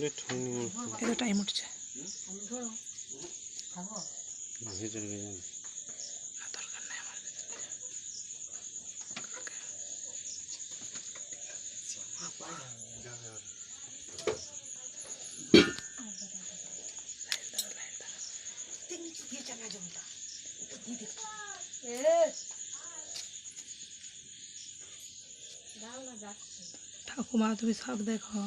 তো টাইম উঠছে। ভেতরে। ঠাকুমা তুমি সব দেখো।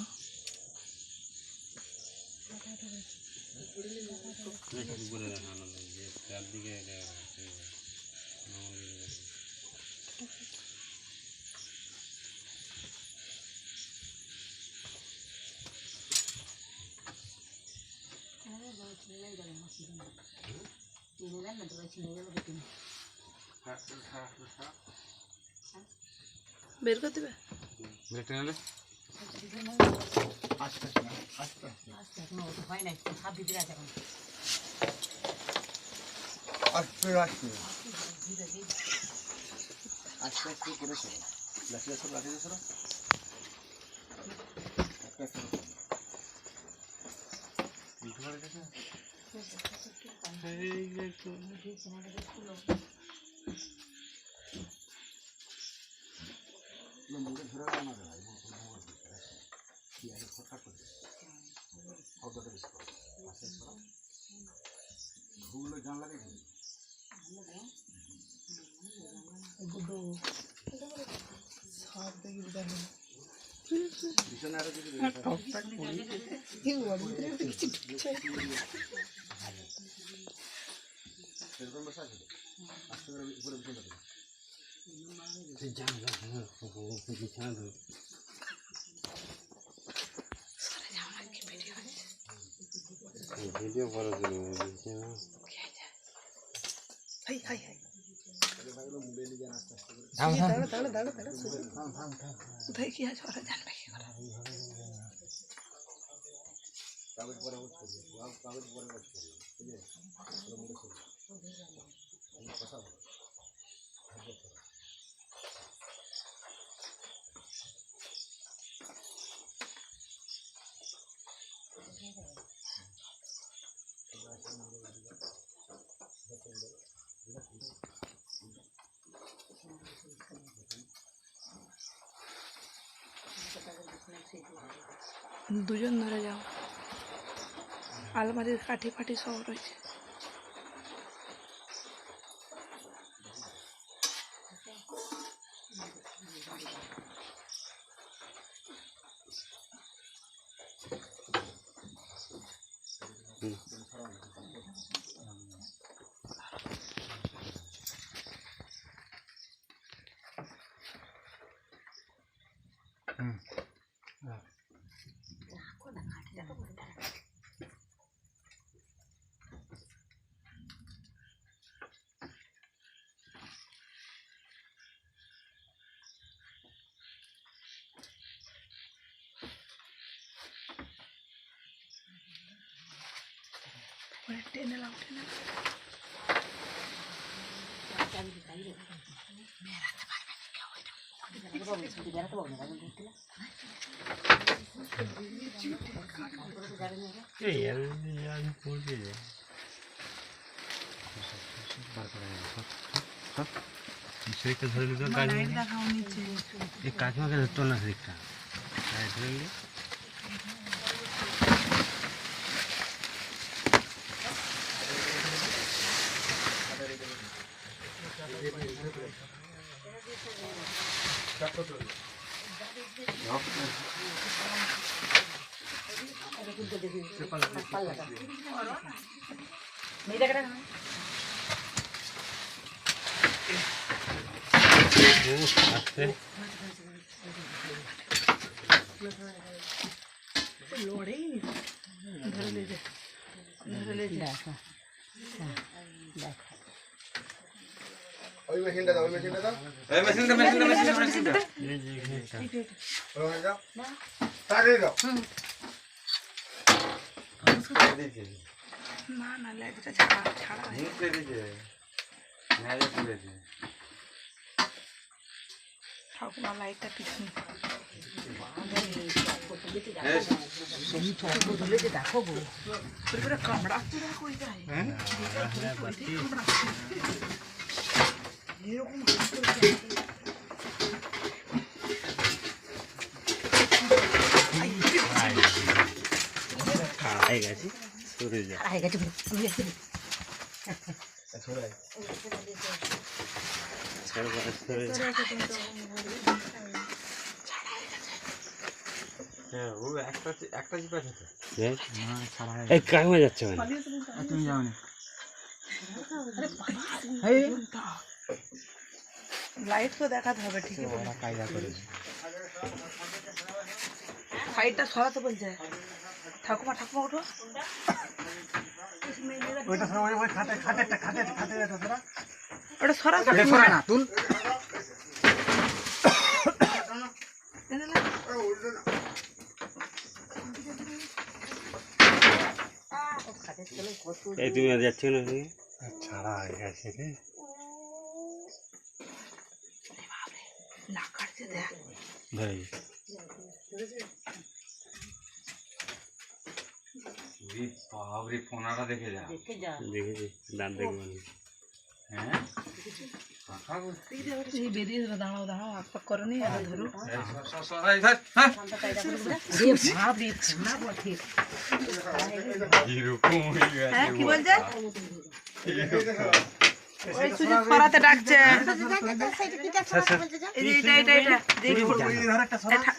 একটু উপরে দেখানো যে চারদিকে এটা আছে। আমাদের এদিকে। বের করে দেবে ব্রেকটা নিলে আস্তে আস্তে আস্তে আস্তে করে সরো লাঠি সরো লাঠি সরো আস্তে আস্তে করে সরো। এই যে না, মুখে ধরে না দাদা, মুখে ধরে রাখো না। আগে ফটফট করে। শব্দটা বেশি করো। আস্তে আস্তে করো। ঘুরলে জানলা দিয়ে ঘুরবে। পিছনে আরও যদি সেরকম বসে আছে আস্তে করে বিছানা। জানলা হ্যাঁ, বিছানা ধর। এই ভিডিও করার জন্য না। Hi hi hi. কোথায় কি আছে? ওরা জানবে কি করে। কাগজ পরে কাগজ- পরে কথা দুজন ধরে যাও। আলমারির কাঠি ফাটি সব রয়েছে। ওরা টেনে নাও টেনে নাও এই আর আমি পড়বে সেটা ধরে নিতে কাজ দেখাও নিচে। এই কাকিমাকে ধরতো না তাই ধরে নিলে। হুম, আস্তে লড়েই নি ধরে লে যে ধরে লে যে ওই মেশিনটা দাও ওই মেশিনটা দাও এই যে এখানে একটা। ওই মেশিন দাও তাড়াতাড়ি দাও না না লেজটা ছাড়া ছাড়া ঠাকুমা লাইটটা পিছনে দেখো কামড়া পুরা কই যায় এরকম খাড়াই গেছে সরে যা। সরে যা, সরে। হ্যাঁ। যাচ্ছে মানে? তুমি যাও না। লাইট তো দেখাতে হবে ঠিকই বলে ওরা কায়দা করেছে। সাইডটা সরাতে বলছে। ঠাকুমা ঠাকুমা ওঠো। ওইটা সবাই ওই খাটে খাটে খাটে খাটে এটা ওটা সরাতে এটা সরা না তুল। এই তুমি আর যাচ্ছ না ছাড়া হয়ে গেছে রে। দেখ ধরে বাবরে ফোনাটা দেখে যা দাঁত হ্যাঁ? দাঁড়াও দাঁড়াও আর ধরো। হ্যাঁ। এরকম হয়ে গেছে হ্যাঁ কি বলছে?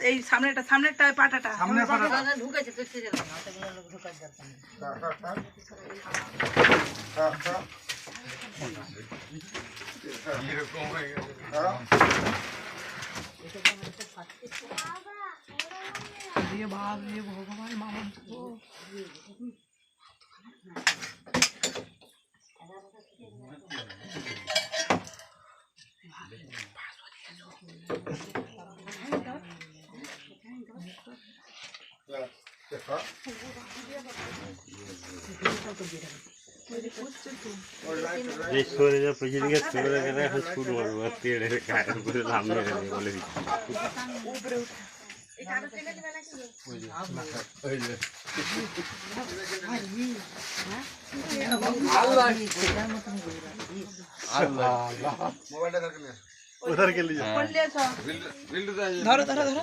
এই সামনেটা সামনেটা পাটাটা। ভগবান মামা। সরে যা পেছন দিকে সরে গেলে এখন শুট মারবো আর তেড়ে গায়ের উপরে সামনে গেলে বলে দিচ্ছি। হ্যাঁ। ধরো ধরো ধরো।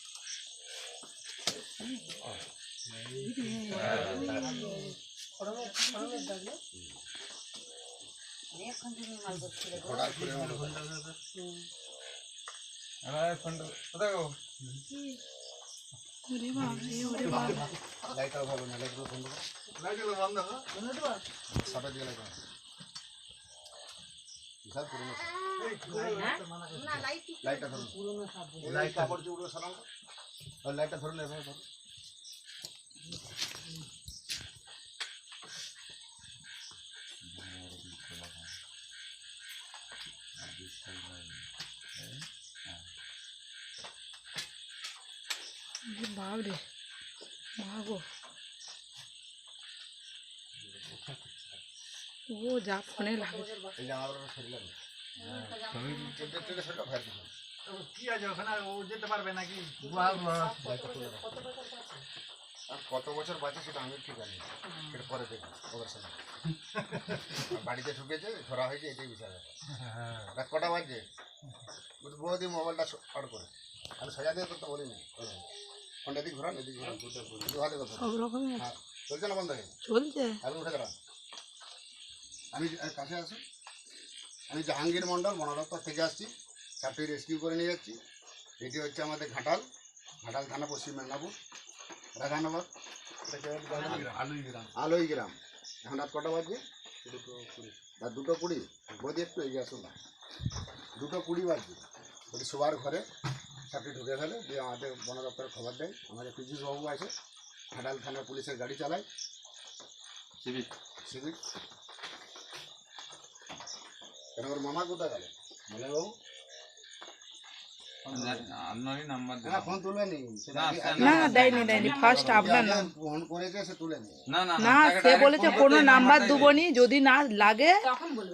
বিশাল পুরনো লাইটটা ধরুন লাইট কাপড় সরাও আর লাইটটা ধরুন এভাবে ধরুন সেটা ফায়ার দিলাম किया जो खाना वो যেতে পারবে নাকি আর কত বছর বাঁচে সেটা আমি ঠিক জানি না। সেটা পরে দেখবো ওদের সঙ্গে আর বাড়িতে ঢুকেছে ধরা হয়েছে এটাই বিষয় ব্যাপার। রাত কটা বাজছে বলছে, বৌদি মোবাইলটা অর্ড করে আমি সাজা দিয়ে করতে বলিনি ফোনটা এদিক ঘোরান এদিক ঘোরান দু কথা সব হ্যাঁ চলছে না বন্ধ? হয়ে চলছে। আপনি উঠে দাঁড়ান। আমি কাছে আসুন আমি জাহাঙ্গীর মণ্ডল বনদপ্তর থেকে আসছি। চারটি রেস্কিউ করে নিয়ে যাচ্ছি। এটি হচ্ছে আমাদের ঘাটাল। ঘাটাল থানা পশ্চিম মেদিনীপুর। রাধানগর আলুই গ্রাম। আলোই গ্রাম। এখন রাত কটা বাজছে? রাত দুটো কুড়ি? বৌদি একটু এগিয়ে আসুন না। দুটো কুড়ি বাজছে। বলি শোবার ঘরে। সাপটি ঢুকে ফেলে দিয়ে আমাদের বন দপ্তরে খবর দেয়। আমাদের বাবু আছে হাডাল থানার পুলিশের গাড়ি চালায়। সিভিক? সিভিক। কেন ওর মামা কোথায় গেল? বাবু আপনারই নাম্বার ফোন তুলে নি না, না দেয়নি দেয়নি ফার্স্ট আপনার নাম। ফোন করেছে সে তুলে নি না না না সে বলেছে কোনো নাম্বার দুবনি যদি না লাগে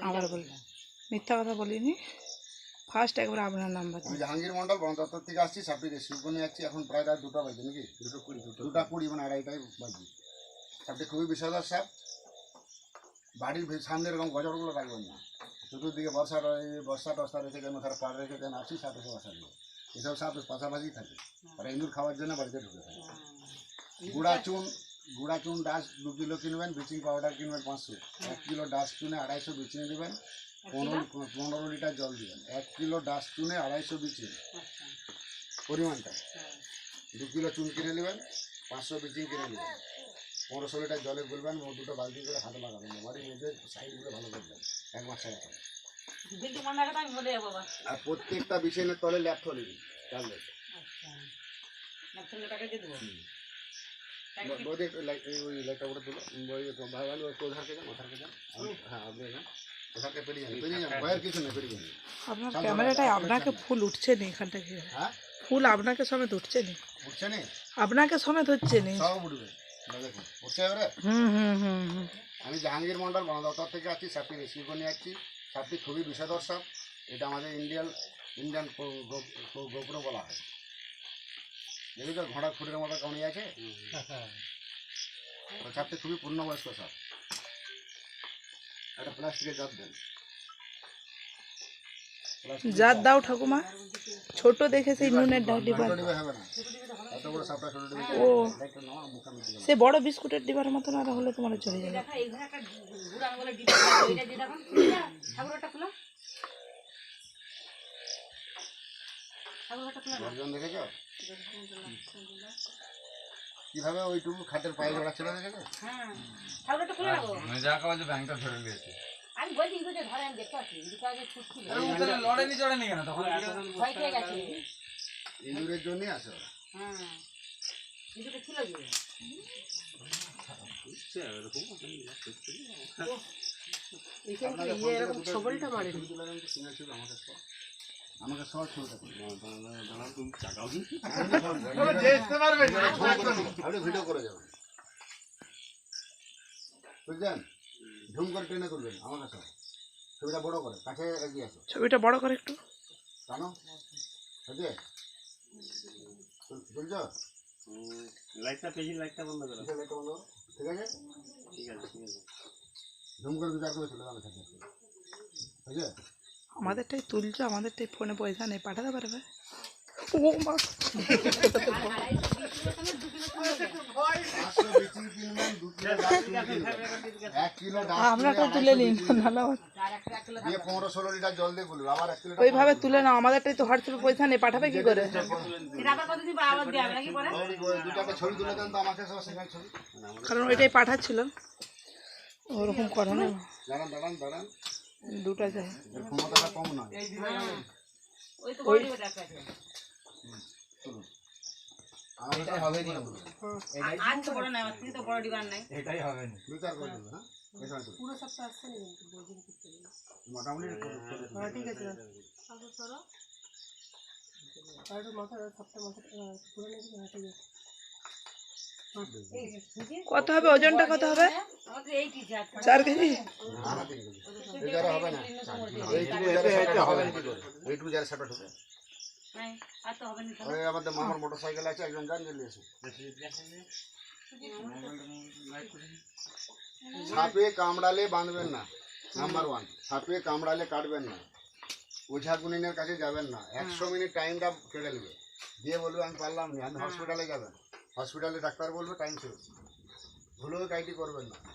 আবার বলবে। মিথ্যা কথা বলিনি। ফার্স্ট একবার আপনার নাম্বার আমি জাহাঙ্গীর মন্ডল বন দপ্তর থেকে আসছি করে নিয়ে যাচ্ছি এখন প্রায় রাত দুটা বাজে নাকি? দুটো কুড়ি দুটা। কুড়ি মানে আড়াইটাই বাজে। সাপটি খুবই বিষাদার সাপ বাড়ির সামনে এরকম গজরগুলো রাখবেন না। চতুর্দিকে বর্ষা বর্ষা টর্ষা রেখে দেন ওখানে পাড় রেখে দেন আসি সাপ বাসা দিয়ে এসব সাপ পাশাপাশি থাকে। আর ইঁদুর খাওয়ার জন্য বাড়িতে ঢুকে থাকে। গুঁড়া চুন গুঁড়া চুন ডাস দু কিলো কিনবেন ব্লিচিং পাউডার কিনবেন পাঁচশো। এক কিলো ডাস চুনে আড়াইশো ব্লিচিং দেবেন পনেরো পনেরো লিটার জল দিবেন এক কিলো ডাস চুনে আড়াইশো ব্লিচিং পরিমাণটা। দু কিলো চুন কিনে নেবেন পাঁচশো ব্লিচিং কিনে নেবেন। পনেরোশো লিটার জলে গুলবেন ও দুটো বালতি করে হাতে লাগাবেন। বাড়ির মেঝে সাইডগুলো ভালো করবেন এক মাস আগে আর প্রত্যেকটা বিছানের তলে ট্যাবলেট বৌদি একটু ওই লাইটটা করে তুলো। ওই ভাই ভাই ওই কোধারকে যান ওধারকে যান হ্যাঁ আপনি যান আপনার ক্যামেরাটায় আপনাকে ফুল উঠছে নি এখান থেকে হ্যাঁ? ফুল আপনাকে সমেত উঠছে নি? উঠছে নি? আপনাকে সমেত হচ্ছে নি? সব উঠবে। উঠছে এবারে? হুম হুম হুম হুম। আমি জাহাঙ্গীর মন্ডল বন দপ্তর থেকে আছি সাপটি রিসিভ করে নিয়ে যাচ্ছি সাপটি খুবই বিষধর সাপ এটা আমাদের ইন্ডিয়ান ইন্ডিয়ান গোপ্র বলা হয়। দেখি তো ঘোড়া খুঁড়ের মতো কামড়ি আছে? সাপটি খুবই পূর্ণবয়স্ক সাপ একটা প্লাস্টিকের জাত দেন। জাত দাও ঠাকুমা। ছোট দেখে সেই নুনের ডিবা ছোট ডিবে হবে বড় সাপটা ছোট ডিবে ও। সে বড় বিস্কুটের ডিবার মতন আর হলে তোমার চলে যাবে দেখেছ? কীভাবে ওইটুকু খাটের পায়ে জোড়া ছিল দেখেছ যা খাওয়া যে ব্যাংকটা ধরে নিয়েছে। আমি বলছি ইঁদুরটা ধরে আমি দেখতে পাচ্ছি ইঁদুরটা আগে ছুটছিল লড়েনি চড়েনি কেন? তখন ভয় পেয়ে গেছে। ইঁদুরের জন্যই আছে ওরা। হ্যাঁ। ইঁদুরটা ছিল যে। আপনাদের ফোন থেকে আমাকে সব ছবিটা তুলে আপনি ভিডিও করে যাবেন বুঝলেন? ঝুম করে টেনে তুলবেন আমার কাছে। ছবিটা বড় করে কাছে এগিয়ে আসো। ছবিটা বড় করে একটু। জানো বুঝলে বুঝছ? লাইটটা পেজি লাইটটা বন্ধ করো। লাইটটা বন্ধ ঠিক আছে? ঠিক আছে ঠিক আছে। ঝুম করে দু চার করে চলে যাবে বুঝলে? আমাদেরটাই তুলছো, আমাদেরটাই ফোনে পয়সা নেই, পাঠাতে পারবে? ও মা। তুলে আবার ওইভাবে তুলে নাও, আমাদেরটাই তো হোয়াটসঅ্যাপে পয়সা নেই, পাঠাবে কি করে? কারণ ওইটাই পাঠাচ্ছিল। ওরকম করে না। দাঁড়ান দাঁড়ান দাঁড়ান। দুটা যায় ক্ষমতাটা কম নয়। ওই তো বড় একটা আছে চলুন। হবে নি আর- আর তো বড় নাই আমার তো বড় ডিবার নাই। এটাই হবে না। দু করে দেবো হ্যাঁ। পুরো সপ্তাহ আসছে না মোটামুটি করে- করে ঠিক আছে। আগে চলো আর মাথা সপ্তাহ মাথা পুরো নাকি হ্যাঁ ঠিক আছে কত হবে? ওজনটা কত হবে? আমাদের এই কি জাত চার কেজি। না, না, তিন কেজি। এই জারে হবে না এইটুকু জারে সাপটা হবে না কি করে এইটুকু জারে সাপটা ঢুকে নাই আর তো হবে না তো। ওই আমাদের মামার মোটর সাইকেল আছে একজন যান জেলে এসে সাপে কামড়ালে বাঁধবেন না। নাম্বার ওয়ান সাপে কামড়ালে কাটবেন না। ওঝা গুনিনের কাছে যাবেন না। একশো মিনিট টাইমটা কেটে নেবে। দিয়ে বলবে আমি পারলাম না। আমি হসপিটালে যাবেন। হসপিটালে ডাক্তার বলবে টাইম শেষ। ভুলেও কাইটি করবেন না।